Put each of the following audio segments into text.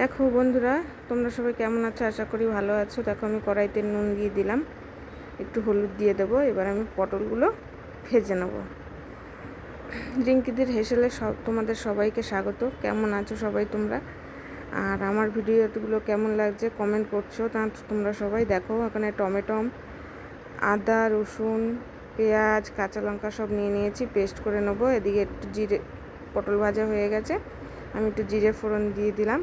দেখো বন্ধুরা, তোমরা সবাই কেমন আছো? আশা করি ভালো আছো। দেখো, আমি কড়াইতে নুন দিয়ে দিলাম। একটু হলুদ দিয়ে দেবো। এবার আমি পটলগুলো ভেজে নেব। রিঙ্কিদের হেসেলে সব, তোমাদের সবাইকে স্বাগত। কেমন আছো সবাই তোমরা? আর আমার ভিডিওগুলো কেমন লাগছে কমেন্ট করছ। তা তোমরা সবাই দেখো ওখানে টমেটম আদা, রসুন, পেঁয়াজ, কাঁচা লঙ্কা সব নিয়ে নিয়েছি। পেস্ট করে নেব। এদিকে একটু জিরে, পটল ভাজা হয়ে গেছে। আমি একটু জিরে ফোড়ন দিয়ে দিলাম।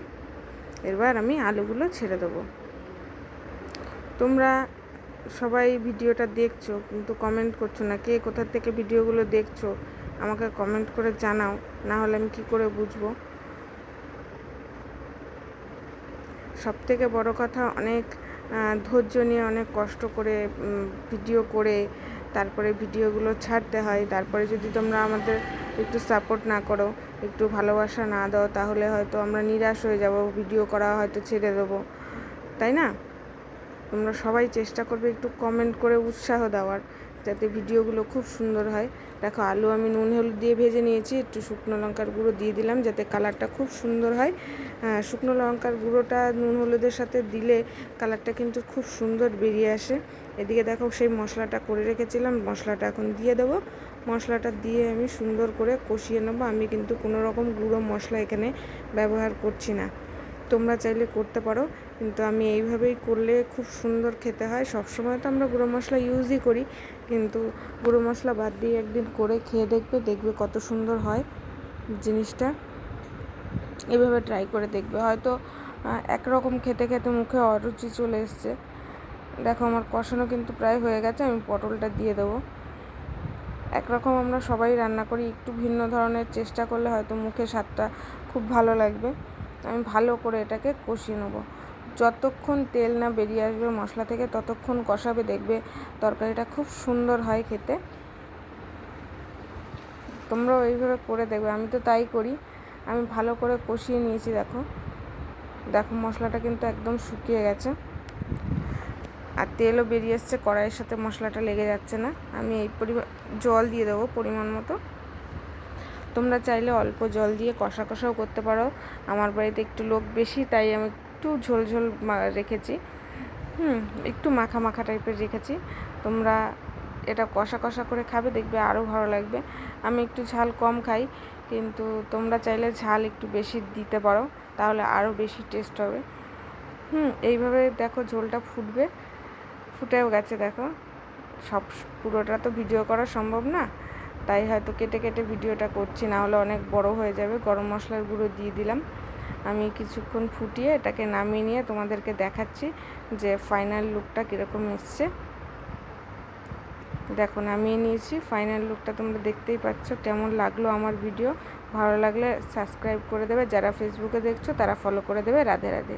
এবার আমি আলুগুলো ছেড়ে দেবো। তোমরা সবাই ভিডিওটা দেখছ, কিন্তু কমেন্ট করছ না। কে কোথা থেকে ভিডিওগুলো দেখছ, আমাকে কমেন্ট করে জানাও, না হলে আমি কি করে বুঝব? সব থেকে বড় কথা, অনেক ধৈর্য নিয়ে, অনেক কষ্ট করে ভিডিও করে তারপরে ভিডিওগুলো ছাড়তে হয়। তারপরে যদি তোমরা আমাদের একটু সাপোর্ট না করো, একটু ভালোবাসা না দাও, তাহলে হয়তো আমরা নিরাশ হয়ে যাব ভিডিও করা হয়তো ছেড়ে দেবো। তাই না? তোমরা সবাই চেষ্টা করবে একটু কমেন্ট করে উৎসাহ দেওয়ার। যাতে ভিডিওগুলো খুব সুন্দর হয়। দেখো, আলু আমি নুন, হলুদ দিয়ে ভেজে নিয়েছি। একটু শুকনো লঙ্কার গুঁড়ো দিয়ে দিলাম যাতে কালারটা খুব সুন্দর হয়। শুকনো লঙ্কার গুঁড়োটা নুন, হলুদের সাথে দিলে কালারটা কিন্তু খুব সুন্দর বেরিয়ে আসে। এদিকে দেখো, সেই মশলাটা করে রেখেছিলাম। মশলাটা এখন দিয়ে দেবো। মশলাটা দিয়ে আমি সুন্দর করে কষিয়ে নেব। আমি কিন্তু কোনো রকম গুঁড়ো মশলা এখানে ব্যবহার করছি না। তোমরা চাইলে করতে পারো। কিন্তু আমি এইভাবেই করলে খুব সুন্দর খেতে হয়। সবসময় তো আমরা গুঁড়ো মশলা ইউজই করি। কিন্তু গুঁড়ো মশলা বাদ দিয়ে একদিন করে খেয়ে দেখবে দেখবে কত সুন্দর হয় জিনিসটা। এভাবে ট্রাই করে দেখবে। হয়তো একরকম খেতে খেতে মুখে অরুচি চলে এসছে। দেখো আমার কষানো কিন্তু প্রায় হয়ে গেছে। আমি পটলটা দিয়ে দেবো। একরকম আমরা সবাই রান্না করি। একটু ভিন্ন ধরনের চেষ্টা করলে হয়তো মুখে স্বাদটা খুব ভালো লাগবে। আমি ভালো করে এটাকে কষিয়ে নেব। যতক্ষণ তেল না বেরিয়ে আসবে মশলা থেকে, ততক্ষণ কষাবে, দেখবে তরকারিটা খুব সুন্দর হয় খেতে। তোমরাও এইভাবে করে দেখবে, আমি তো তাই করি। আমি ভালো করে কষিয়ে নিয়েছি, দেখো। দেখো, মশলাটা কিন্তু একদম শুকিয়ে গেছে। আর তেলও বেরিয়ে এসছে, কড়াইয়ের সাথে মশলাটা লেগে যাচ্ছে না। আমি এই পরিমাণ জল দিয়ে দেবো পরিমাণ মতো। তোমরা চাইলে অল্প জল দিয়ে কষা কষাও করতে পারো। আমার বাড়িতে একটু লোক বেশি, তাই আমি একটু ঝোল ঝোল রেখেছি। হুম, একটু মাখা মাখা টাইপের রেখেছি। তোমরা এটা কষা কষা করে খাবে, দেখবে আরও ভালো লাগবে। আমি একটু ঝাল কম খাই, কিন্তু তোমরা চাইলে ঝাল একটু বেশি দিতে পারো, তাহলে আরও বেশি টেস্ট হবে। হুম, এইভাবে দেখো ঝোলটা ফুটবে, ফুটেও গেছে দেখো। সব, পুরোটা তো ভিডিও করা সম্ভব না। তাই হয়তো কেটে কেটে ভিডিওটা করছি না হলে অনেক বড় হয়ে যাবে। গরম মশলার গুঁড়ো দিয়ে দিলাম। আমি কিছুক্ষণ ফুটিয়ে এটাকে নামিয়ে নিয়ে তোমাদেরকে দেখাচ্ছি যে ফাইনাল লুকটা কীরকম এসছে। দেখো, নামিয়ে নিয়েছি। ফাইনাল লুকটা তোমরা দেখতেই পাচ্ছ, কেমন লাগল আমার ভিডিও ভালো লাগলে সাবস্ক্রাইব করে দেবে। যারা ফেসবুকে দেখছ, তারা ফলো করে দেবে। রাধে রাধে।